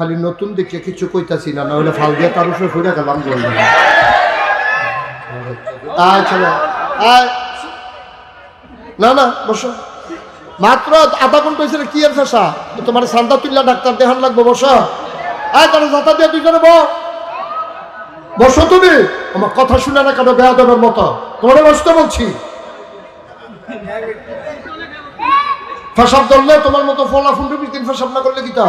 খালি নতুন দেখে কিছু কইতাছি না নইলে ফাল দিয়ে তার উপরে ফুটে গেলাম বললাম আয় না না, বসো। মাত্র আধা ঘণ্টা হয়েছিল কি তোমার তুল্লা ডাক্তার দেখান লাগবো, বসো। আয় যাতা দিয়ে বস তুমি। আমার কথা শুনে না কেন বেয়া দেবের মতো? তোমার বসতে বলছি। ফেসাব ধরলে তোমার মতো ফলা ফুন্ডু তিন ফেসাব না করলে কি তা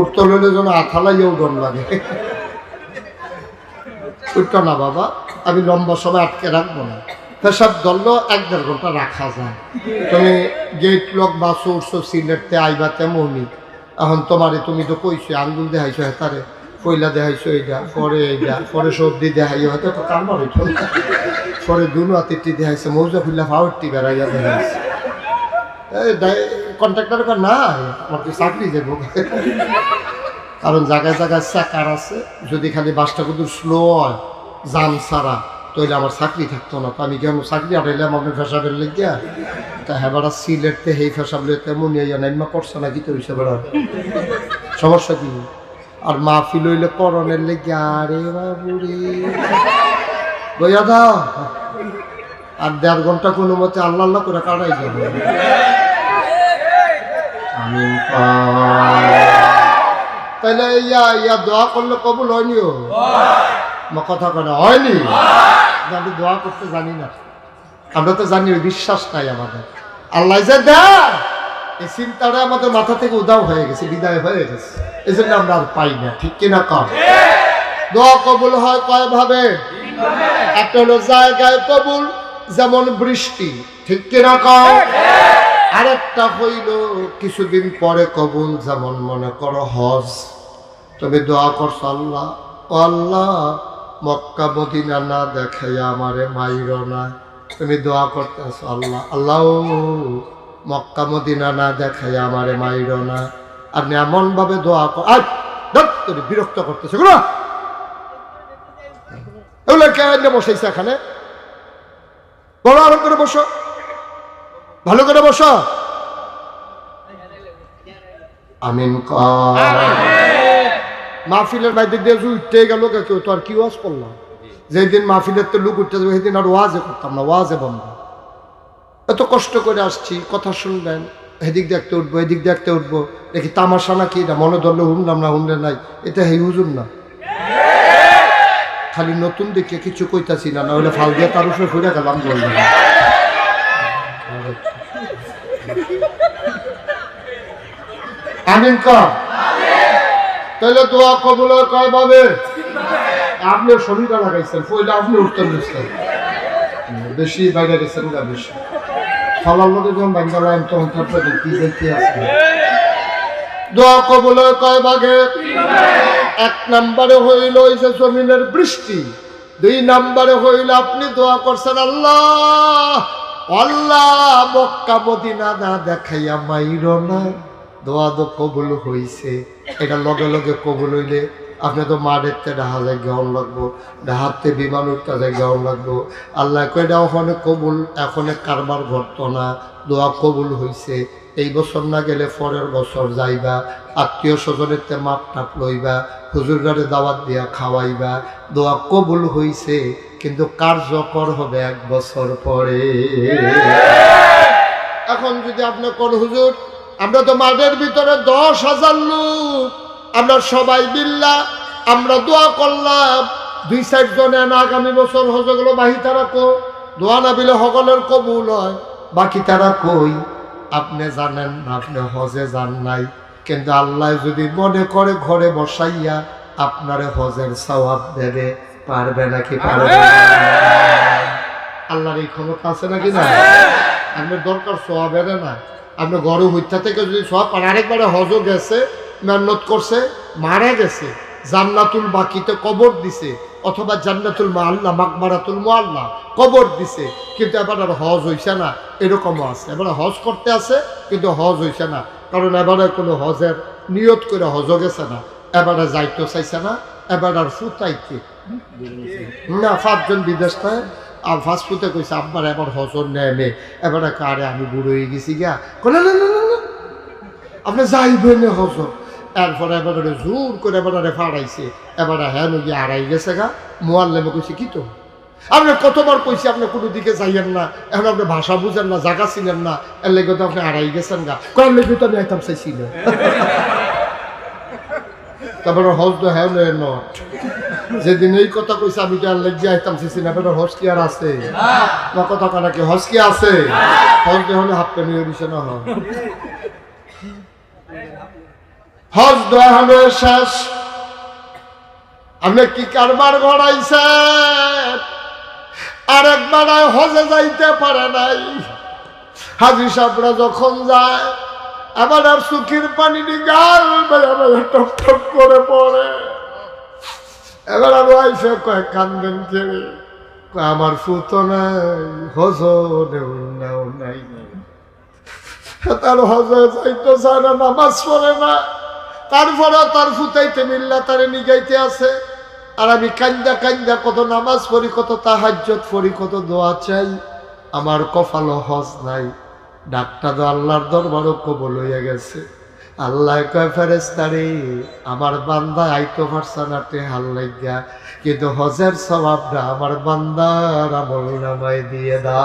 উঠতলে যেন আথালাইয়া উঠন লাগে। উঠতো না বাবা, আমি লম্বা সময় আটকে রাখব না। পেশাব দল এক দেড় ঘণ্টা রাখা যায়। তুমি গেট লক বা সোর্স সিলেটতে আইবা তেমনই। এখন তোমারে তুমি তো কইছো, আঙ্গুল দেখাইছো হেতারে কইলা দেখাইছো এইটা পরে এইটা পরে সর্দি দেখাইও হয়তো তো কামবার হইতো। পরে দুনো হাতিটি দেখাইছে, মৌজা ফুল্লা ফাওয়ারটি বেড়াইয়া দেখাইছে। কন্ট্রাক্টর না আমার তো চাকরি যাব কারণ জায়গায় জায়গায় চাকার আছে, যদি খালি বাসটা কিন্তু স্লো হয়, জাম ছাড়া, তাহলে আমার চাকরি থাকতো না। তো আমি কেন চাকরি আটাইলাম আপনার ফেসাবের লেগিয়া? তা হ্যাঁ সিলেটতে হেই ফেসাব লে তেমন ইয়া নাইমা করছে না কি তো বেড়া। সমস্যা কি? আর মাহফিল হইলে পরনের লেগে আরে বাবুরে। বইয়া দাও। আর দেড় ঘণ্টা কোনো মতে আল্লাহ আল্লাহ করে কাটাই যাবে তাহলে ইয়া ইয়া দোয়া করলে কবুল হয়নি ও? কথা কেন হয়নি? আমি দোয়া করতে জানি না। আমরা তো জানি বিশ্বাস নাই আমাদের। আল্লাহ যে দেয় এই চিন্তাটা আমাদের মাথা থেকে উদাও হয়ে গেছে বিদায় হয়ে গেছে। এই জন্য আমরা আর পাই না ঠিক কিনা কম দোয়া কবুল হয় কয় ভাবে? একটা হলো জায়গায় কবুল যেমন বৃষ্টি ঠিক কিনা কম আরেকটা হইল, কিছুদিন পরে কবুল যেমন মনে করো হজ। তুমি দোয়া করছ আল্লাহ, ও আল্লাহ, মক্কা মদিনা না দেখাইয়া আমারে মাইর না। তুমি দোয়া করতেছো আল্লাহ আল্লাহ, মক্কা মদিনা না দেখাইয়া আমারে মাইর না। আপনি এমন ভাবে দোয়া কর আজ তুমি বিরক্ত করতেছো না এগুলো কেন বসাইছে এখানে? বড় আরাম করে বসো। ভালো করে বসো। আমিন মাহফিলের বাইরে দিয়ে উঠতে গেল কেউ তো আর কি ওয়াজ করলাম যেদিন মাহফিলের তো লুক উঠতে যাবে, সেদিন আর ওয়াজে করতাম না, ওয়াজে বন্ধ। এত কষ্ট করে আসছি, কথা শুনবেন এদিক দেখতে উঠবো, এদিক দেখতে উঠবো। দেখি তামাশা নাকি এটা, মনে ধরলে হুনলাম না হুনলে নাই। এটা হে হুজুর না। খালি নতুন দেখে কিছু কইতাছি না না হলে ফাল দিয়ে তার উপরে ঘুরে গেলাম বললাম। আমিন কর তাহলে দোয়া কবুল কয় ভাবে? আপনি শরীরটা লাগাইছেন পয়লা আপনি উত্তর দিচ্ছেন। বেশি বাইরে গেছেন না বেশি। লোকে যখন তখন তারপরে কি দোয়া কবুল কয় ভাগে? এক নম্বরে হইল যে জমিনের বৃষ্টি, দুই নম্বরে হইল আপনি দোয়া করছেন আল্লাহ। আল্লাহ মক্কা মদিনা না দেখাইয়া মাইর না। দোয়া দো কবুল হইছে। এটা লগে লগে কবুল হইলে আপনি তো মা দেখতে ডাহা যায় গেউন লাগবো, ডাহাতে বিমান উঠতে গেউন লাগবো। আল্লাহ কয়টা ওখানে কবুল, এখনে কারবার ঘটত না, দোয়া কবুল হইছে। এই বছর না গেলে পরের বছর যাইবা, আত্মীয় স্বজনের তে মাপ টাপ লইবা হুজুরারে দাওয়াত দিয়া খাওয়াইবা। দোয়া কবুল হইছে, কিন্তু কার্যকর হবে এক বছর পরে? এখন যদি আপনি কোন, হুজুর, আমরা তো মাঠের ভিতরে দশ হাজার লোক আমরা সবাই বিল্লা আমরা দোয়া করলাম, দুই চার জনে আগামী বছর হজগুলো বাহি তারা কো, দোয়া না বিলে সকলের কবুল হয়। বাকি তারা কই? আপনি জানেন না, আপনি হজে যান নাই। কিন্তু আল্লাহ যদি মনে করে ঘরে বসাইয়া আপনারে হজের সওয়াব দেবে, পারবে নাকি পারবে আল্লাহর এই ক্ষমতা আছে নাকি না আপনার দরকার সোয়াবের না। আপনি গরু হত্যা থেকে যদি সব আর আরেকবারে হজও গেছে মেহনত করছে, মারা গেছে। জান্নাতুল বাকিতে কবর দিছে, অথবা জান্নাতুল মাল্লা মাকবারাতুল মোয়াল্লা কবর দিছে। কিন্তু এবার আর হজ হইছে না, এরকমও আছে। এবার হজ করতে আছে, কিন্তু হজ হইছে না। কারণ এবারে কোনো হজের নিয়ত করে হজ গেছে না। এবারে যাইতে চাইছে না, এবার আর ফুতাইতে। না, পাঁচজন বিদেশ আর ফার্স্ট ফুতে কইছে, আব্বার এবার হজর নেমে। এবারে কারে আমি বুড়ো হয়ে গেছি গিয়া? না না না না আপনি যাইবেন হজর এরপরে এবারে জোর করে এবারে ফাড়াইছে এবারে হ্যাঁ গিয়ে আড়াই গেছে গা মোয়াল্লেমে কইছে কি তো? আপনি কতবার কইছি আপনি কোনো দিকে যাইয়েন না এখন আপনি ভাষা বুঝেন না জায়গা চিনেন না এর লেগে তো আপনি আড়াই গেছেন গা। কয়ের লেগে তো আমি আইতাম চাইছি না তারপরে হজ তো হ্যাঁ নয় নট যেদিন এই কথা কইছে আমি তো আর লেগে আইতাম চাইছি না এবার হজ কি আর আছে? না। কথা কানা কি হজ কি আছে? হজ দেহ হাফ পেনি দিছে না হয়। হজ দোয়ানো শেষ। আপনি কি কারবার গড়াইছেন? আরেকবার আর হজে যাইতে পারে নাই। হাজি সাহেবরা যখন যায়, আবার আর সুখের পানি দিয়ে গাল টপ টপ করে পড়ে। এবার আর আইসে কয়, কান্দেন কয়, আমার ফুতো নাই নাও নাই। তার হজে যাইতে চায় না, নামাজ পড়ে না। তারপরে তার ফুতাইতে মিল্লা তারে নিগাইতে আছে। আর আমি কান্দা কান্দা কত নামাজ পড়ি, কত তাহাজ্জত পড়ি, কত দোয়া চাই। আমার কপালও হজ নাই। ডাক্তার তো আল্লাহর দরবারও কবল হইয়া গেছে। আল্লাহ কয় ফেরেস্তারে আমার বান্দা আইতো ফারসানাতে হাল লাগিয়া। কিন্তু হজের স্বভাবটা আমার বান্দার আমল নামায় দিয়ে দা